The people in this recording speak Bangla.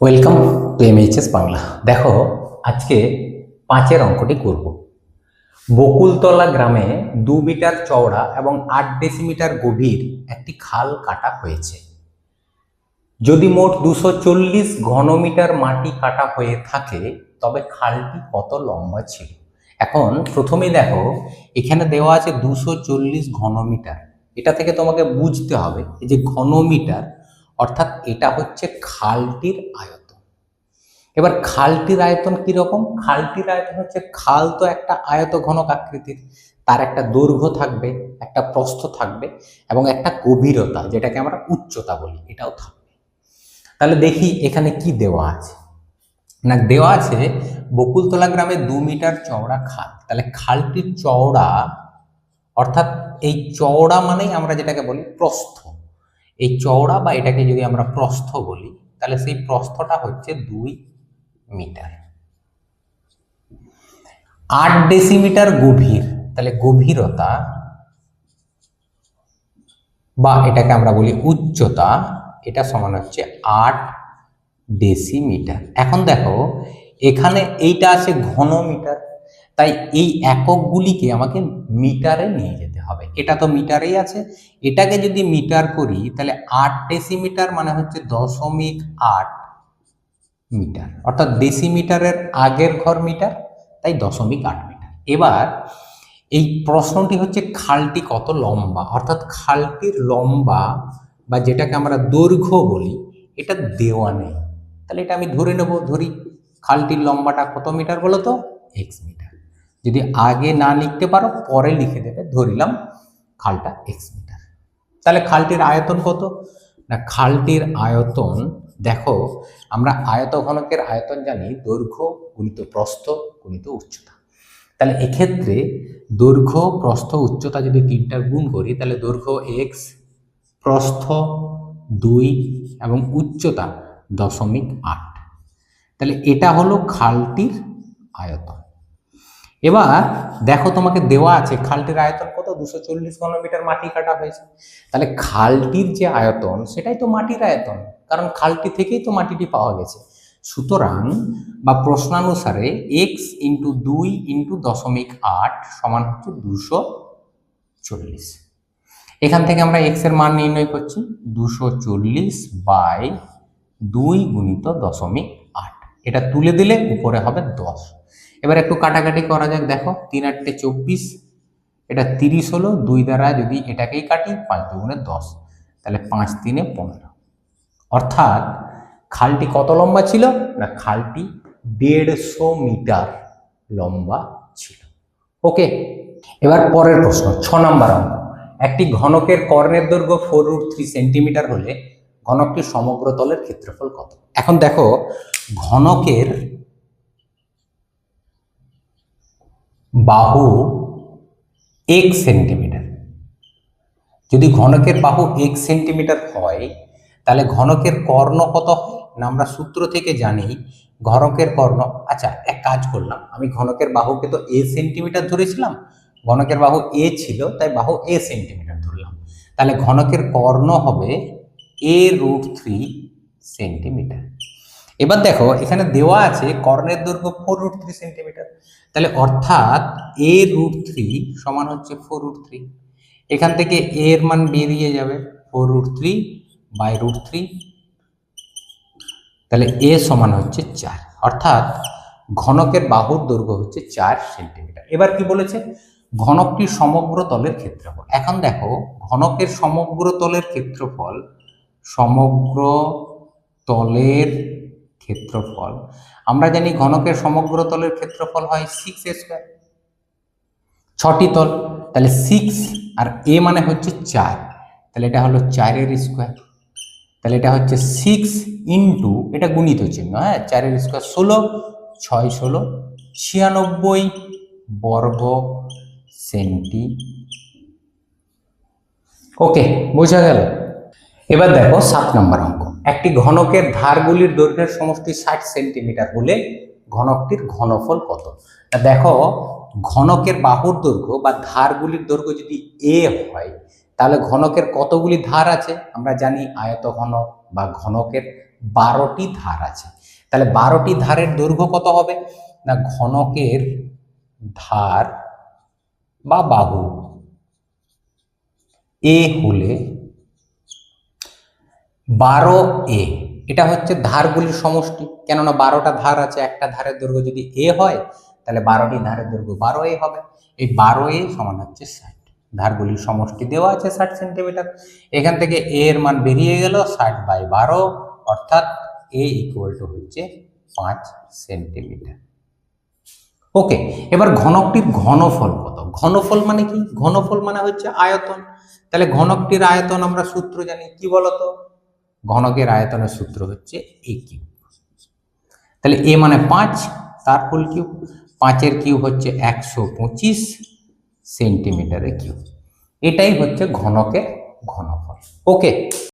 ওয়েলকাম টু এমএইচএস বাংলা দেখো, আজকে পাঁচের অঙ্কটি করব। বকুলতলা গ্রামে দু মিটার চওড়া এবং আট ডেসিমিটার গভীর একটি খাল কাটা হয়েছে। যদি মোট দুশো চল্লিশ ঘনমিটার মাটি কাটা হয়ে থাকে, তবে খালটি কত লম্বা ছিল? এখন প্রথমেই দেখো, এখানে দেওয়া আছে দুশো চল্লিশ ঘনমিটার। এটা থেকে তোমাকে বুঝতে হবে যে ঘনমিটার অর্থাৎ এটা হচ্ছে খালটির আয়তন। এবার খালটির আয়তন কীরকম খালটির আয়তন হচ্ছে খাল তো একটা আয়ত ঘনক আকৃতির, তার একটা দৈর্ঘ্য থাকবে, একটা প্রস্থ থাকবে এবং একটা গভীরতা, যেটাকে আমরা উচ্চতা বলি, এটাও থাকবে। তাহলে দেখি এখানে কি দেওয়া আছে। না, দেওয়া আছে বকুলতলা গ্রামে দু মিটার চওড়া খাল। তাহলে খালটির চওড়া অর্থাৎ এই চওড়া মানেই আমরা যেটাকে বলি প্রস্থ। এই চওড়া বা এটাকে যদি আমরা প্রস্থ বলি, তাহলে সেই প্রস্থটা হচ্ছে দুই মিটার। আট ডেসিমিটার গভীর, তাহলে গভীরতা বা এটাকে আমরা বলি উচ্চতা, এটা সমান হচ্ছে আট ডেসিমিটার। এখন দেখো, এখানে এইটা আছে ঘনমিটার তাই এই এককগুলিকে আমাকে মিটারে নিয়ে যেতে হবে। এটা তো মিটারেই আছে। এটাকে যদি মিটার করি, তাহলে আট ডেসিমিটার মানে হচ্ছে দশমিক আট মিটার। অর্থাৎ ডেসিমিটারের আগের ঘর মিটার, তাই দশমিক আট মিটার। এবার এই প্রশ্নটি হচ্ছে খালটি কত লম্বা? অর্থাৎ খালটির লম্বা বা যেটাকে আমরা দৈর্ঘ্য বলি, এটা দেওয়া নেই। তাহলে এটা আমি ধরে নেব, ধরি, খালটির লম্বাটা কত মিটার বলো তো? X metre. যদি আগে না লিখতে পারো, পরে লিখে দেবে। ধরিলাম খালটা এক্স মিটার তাহলে খালটির আয়তন কত? না, খালটির আয়তন, দেখো, আমরা আয়ত ঘনকের আয়তন জানি দৈর্ঘ্য গুণিত প্রস্থ গুণিত উচ্চতা। তাহলে এক্ষেত্রে দৈর্ঘ্য, প্রস্থ, উচ্চতা যদি তিনটার গুণ করি, তাহলে দৈর্ঘ্য এক্স প্রস্থ দুই এবং উচ্চতা দশমিক আট। তাহলে এটা হলো খালটির আয়তন। এবার দেখো তোমাকে দেওয়া আছে, খালটির আয়তন কত? দুশো চল্লিশ ঘনমিটার মাটি কাটা হয়েছে। তাহলে খালটির যে আয়তন, সেটাই তো মাটির আয়তন, কারণ খালটি থেকেই তো মাটিটি পাওয়া গেছে। সুতরাং বা প্রশ্নানুসারে এক্স ইন্টু দুই ইন্টু দশমিক আট সমান হচ্ছে দুশো চল্লিশ। এখান থেকে আমরা এক্সের মান নির্ণয় করছি, দুশো চল্লিশ বাই দুই গুণিত দশমিক আট। এটা তুলে দিলে উপরে হবে দশ। এবার একটু কাটাকাটি করা যাক, দেখো, তিন আটটে চব্বিশ, এটা তিরিশ হলো, দুই দ্বারা যদি এটাকেই কাটি, পাঁচ দুগুণে দশ, তাহলে পাঁচ তিনে পনেরো। অর্থাৎ, খালটি কত লম্বা ছিল? না, খালটি দেড়শো মিটার লম্বা ছিল। ওকে, এবার পরের প্রশ্ন, ছ নম্বর অঙ্ক। একটি ঘনকের কর্ণের দৈর্ঘ্য ফোর রুট থ্রি সেন্টিমিটার হলে ঘনকটির সমগ্র তলের ক্ষেত্রফল কত? এখন দেখো, ঘনকের বাহু এক সেন্টিমিটার। যদি ঘনকের বাহু এক সেন্টিমিটার হয়, তাহলে ঘনকের কর্ণ কত হয়? না, আমরা সূত্র থেকে জানি ঘনকের কর্ণ। আচ্ছা এক কাজ করলাম। আমি ঘনকের বাহুকে তো এ সেন্টিমিটার ধরেছিলাম। ঘনকের বাহু এ ছিল, তাই বাহু এ সেন্টিমিটার ধরলাম। তাহলে ঘনকের কর্ণ হবে এ রুট থ্রি সেন্টিমিটার। এবার দেখো, এখানে দেওয়া আছে কর্ণের দৈর্ঘ্য ফোর রুট থ্রি সেন্টিমিটার তাহলে অর্থাৎ এ রুট থ্রি সমান হচ্ছে ফোর রুট থ্রি এখান থেকে এ এর মান বেরিয়ে যাবে four root three by root three তাহলে এ সমান হচ্ছে চার। অর্থাৎ ঘনকের বাহুর দৈর্ঘ্য হচ্ছে চার সেন্টিমিটার এবার কি বলেছে? ঘনকটি সমগ্র তলের ক্ষেত্রফল। এখন দেখো, ঘনকের সমগ্র তলের ক্ষেত্রফল সমগ্র তলের ক্ষেত্রফল। আমরা জানি ঘনকের সমগ্র তলের ক্ষেত্রফল হয় সিক্স স্কোয়ার ছটি তল, তাহলে সিক্স আর এ মানে হচ্ছে চার। তাহলে এটা হলো চারের স্কোয়ার তাহলে এটা হচ্ছে সিক্স ইন্টু এটা গুণিত চিহ্ন হ্যাঁ? চারের স্কোয়ার ষোলো, ছয় ষোলো, ছিয়ানব্বই বর্গ সেন্টি। ওকে, বোঝা গেল। এবার দেখো সাত নম্বর অঙ্ক। একটি ঘনকের ধারগুলির দৈর্ঘ্যের সমষ্টি ষাট সেন্টিমিটার হলে ঘনকটির ঘনফল কত? দেখো, ঘনকের বাহুর দৈর্ঘ্য বা ধারগুলির দৈর্ঘ্য যদি এ হয়, তাহলে ঘনকের কতগুলি ধার আছে? আমরা জানি আয়ত ঘনক বা ঘনকের বারোটি ধার আছে। তাহলে বারোটি ধারের দৈর্ঘ্য কত হবে? না, ঘনকের ধার বা বাহু। এ হলে বারো এ। এটা হচ্ছে ধারগুলির সমষ্টি। কেননা বারোটা ধার আছে, একটা ধারের দৈর্ঘ্য যদি এ হয়, তাহলে বারোটি ধারের দৈর্ঘ্য বারো এ হবে। এই বারো এ সমান হচ্ছে ষাট। ধারগুলির সমষ্টি দেওয়া আছে ষাট সেন্টিমিটার। এখান থেকে এ এর মান বেরিয়ে গেল ষাট বাই বারো, অর্থাৎ এ ইকুয়াল টু হচ্ছে পাঁচ সেন্টিমিটার। ওকে, এবার ঘনকটির ঘনফল কত? ঘনফল মানে কি? ঘনফল মানে হচ্ছে আয়তন। তাহলে ঘনকটির আয়তন আমরা সূত্র জানি, কি বলতো? ঘনকের আয়তনের সূত্র হচ্ছে এ কিউব তাহলে এ মানে পাঁচ, তার ফুল কিউব পাঁচের কিউব হচ্ছে একশো পঁচিশ সেন্টিমিটারের কিউব এটাই হচ্ছে ঘনকের ঘনফল। ওকে